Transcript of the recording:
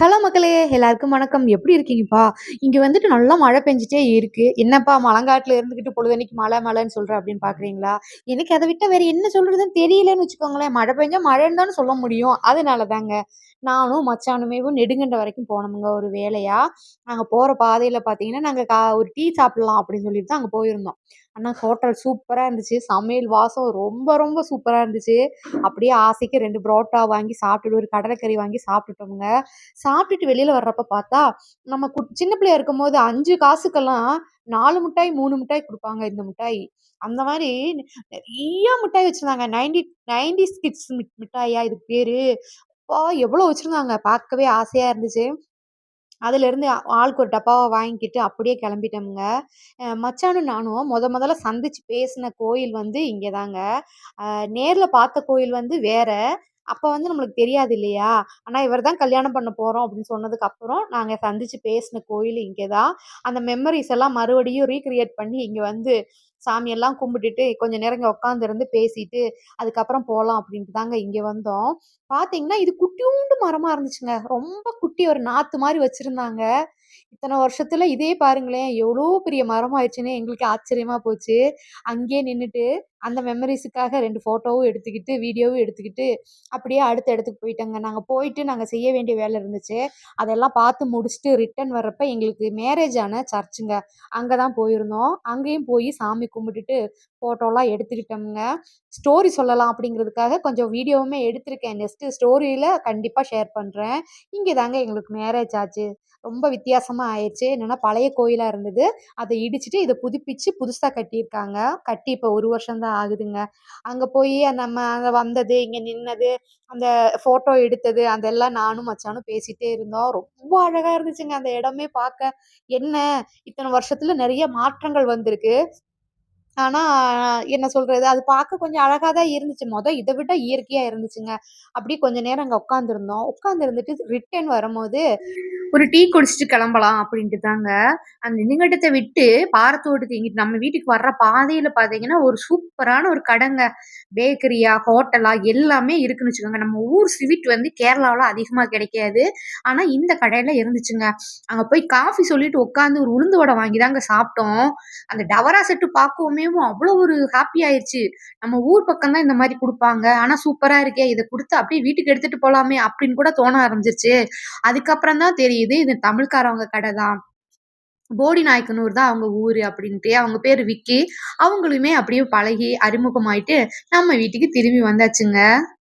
Hello மக்களே! எல்லாருக்கும் வணக்கம். எப்படி இருக்கீங்கப்பா? இங்க வந்துட்டு நல்லா மழை பெஞ்சிட்டே இருக்கு. என்னப்பா மலங்காட்டுல இருந்துகிட்டு பொழுதன்னைக்கு மழை மழைன்னு சொல்ற அப்படின்னு பார்க்குறீங்களா? எனக்கு அதை விட்டா வேற என்ன சொல்றதுன்னு தெரியலன்னு வச்சுக்கோங்களேன். மழை பெஞ்சா மழைன்னு தானே சொல்ல முடியும். அதனால தாங்க. நானும் மச்சானுமேவும் நெடுங்கண்ட வரைக்கும் போனோமுங்க ஒரு வேலையா. நாங்க போற பாதையில பார்த்தீங்கன்னா, நாங்க கா ஒரு டீ சாப்பிடலாம் அப்படின்னு சொல்லிட்டு தான் அங்க போயிருந்தோம். ஆனால் ஹோட்டல் சூப்பராக இருந்துச்சு. சமையல் வாசம் ரொம்ப ரொம்ப சூப்பராக இருந்துச்சு. அப்படியே ஆசைக்கு ரெண்டு புரோட்டா வாங்கி சாப்பிட்டுட்டு, ஒரு கடலைக்கறி வாங்கி சாப்பிட்டுட்டோங்க சாப்பிட்டுட்டு வெளியில் வர்றப்ப பார்த்தா, நம்ம கு சின்ன பிள்ளையா இருக்கும்போது அஞ்சு காசுக்கெல்லாம் நாலு மிட்டாய், மூணு மிட்டாய் கொடுப்பாங்க இந்த மிட்டாய். அந்த மாதிரி நிறைய மிட்டாய் வச்சுருந்தாங்க நைன்டி நைன்டி கிட்ஸ் மிட் மிட்டாயா இதுக்கு பேர் அப்பா! எவ்வளோ வச்சுருந்தாங்க பார்க்கவே ஆசையாக இருந்துச்சு. அதுலேருந்து ஆளுக்கு ஒரு டப்பாவை வாங்கிக்கிட்டு அப்படியே கிளம்பிட்டோம்ங்க. மச்சானும் நானும் முத முதல்ல சந்திச்சு பேசின கோயில் வந்து இங்கே தாங்க. நேரில் பார்த்த கோயில் வந்து வேற. அப்ப வந்து நம்மளுக்கு தெரியாது இல்லையா? ஆனா இவர் தான் கல்யாணம் பண்ண போறோம் அப்படின்னு சொன்னதுக்கு அப்புறம், நாங்க சந்திச்சு பேசின கோயில் இங்கே தான். அந்த மெமரிஸ் எல்லாம் மறுபடியும் ரீக்ரியேட் பண்ணி இங்க வந்து சாமியெல்லாம் கும்பிட்டுட்டு, கொஞ்ச நேரம் இங்க உட்காந்துருந்து பேசிட்டு, அதுக்கப்புறம் போகலாம் அப்படின்ட்டு தாங்க இங்கே வந்தோம். பார்த்தீங்கன்னா, இது குட்டியூண்டு மரமா இருந்துச்சுங்க. ரொம்ப குட்டி ஒரு நாத்து மாதிரி வச்சிருந்தாங்க. இத்தனை வருஷத்துல இதே பாருங்களேன், எவ்வளோ பெரிய மரமாயிருச்சுன்னு எங்களுக்கு ஆச்சரியமா போச்சு. அங்கேயே நின்றுட்டு அந்த மெமரிஸுக்காக ரெண்டு ஃபோட்டோவும் எடுத்துக்கிட்டு, வீடியோவும் எடுத்துக்கிட்டு, அப்படியே அடுத்த இடத்துக்கு போயிட்டோங்க. நாங்கள் போயிட்டு நாங்கள் செய்ய வேண்டிய வேலை இருந்துச்சு. அதெல்லாம் பார்த்து முடிச்சுட்டு ரிட்டர்ன் வர்றப்ப எங்களுக்கு மேரேஜ் ஆன சர்ச்சுங்க. அங்கே தான் போயிருந்தோம். அங்கேயும் போய் சாமி கும்பிட்டுட்டு, ஃபோட்டோலாம் எடுத்துக்கிட்டோம்ங்க. ஸ்டோரி சொல்லலாம் அப்படிங்கிறதுக்காக கொஞ்சம் வீடியோவுமே எடுத்திருக்கேன். நெக்ஸ்ட்டு ஸ்டோரியில் கண்டிப்பாக ஷேர் பண்ணுறேன் இங்கே தாங்க எங்களுக்கு மேரேஜ் ஆச்சு. ரொம்ப வித்தியாசமாக ஆயிடுச்சு என்னென்னா பழைய கோயிலாக இருந்தது. அதை இடிச்சுட்டு இதை புதுப்பிச்சு புதுசாக கட்டியிருக்காங்க. கட்டி இப்போ ஒரு வருஷம் தான் ஆகுதுங்க. அங்கே போய் நம்ம அங்கே வந்தது, இங்கே நின்னது, அந்த ஃபோட்டோ எடுத்தது, அதெல்லாம் நானும் மச்சானும் பேசிகிட்டே இருந்தோம். ரொம்ப அழகாக இருந்துச்சுங்க அந்த இடமே பார்க்க. என்ன இத்தனை வருஷத்தில் நிறைய மாற்றங்கள் வந்திருக்கு. ஆனா, என்ன சொல்றது? அது பார்க்க கொஞ்சம் அழகா தான் இருந்துச்சு. மொத இதை விட இயற்கையா இருந்துச்சுங்க. அப்படியே கொஞ்ச நேரம் அங்க உட்காந்துருந்தோம். உட்காந்துருந்துட்டு ரிட்டர்ன் வரும்போது, ஒரு டீ குடிச்சிட்டு கிளம்பலாம் அப்படின்ட்டு தாங்க. அந்த நெடுங்கண்டத்த விட்டு பாரத்தோட்டுக்கு இங்கிட்டு நம்ம வீட்டுக்கு வர்ற பாதையில பார்த்தீங்கன்னா, ஒரு சூப்பரான ஒரு கடைங்க. பேக்கரியா, ஹோட்டலா எல்லாமே இருக்குன்னு வச்சுக்கோங்க. நம்ம ஊர் ஸ்வீட் வந்து கேரளாவுல அதிகமா கிடைக்காது. ஆனா, இந்த கடையில இருந்துச்சுங்க. அங்க போய் காஃபி சொல்லிட்டு உட்காந்து ஒரு உளுந்து வடை வாங்கி தாங்க சாப்பிட்டோம். அந்த டவரா செட்டு பார்க்கவுமேவும் அவ்வளோ ஒரு ஹாப்பி ஆயிடுச்சு நம்ம ஊர் பக்கம் தான் இந்த மாதிரி கொடுப்பாங்க ஆனால் சூப்பராக இருக்கே! இதை கொடுத்து அப்படியே வீட்டுக்கு எடுத்துகிட்டு போகலாமே அப்படின்னு கூட தோண ஆரம்பிச்சிருச்சு அதுக்கப்புறம் தான் தெரியுது, இது தமிழ்காரவங்க கடை தான். போடி நாயக்கனூர் தான் அவங்க ஊர் அப்படின்ட்டு. அவங்க பேர் விக்கி. அவங்களுமே அப்படியே பழகி அறிமுகமாயிட்டு, நம்ம வீட்டுக்கு திரும்பி வந்தாச்சுங்க.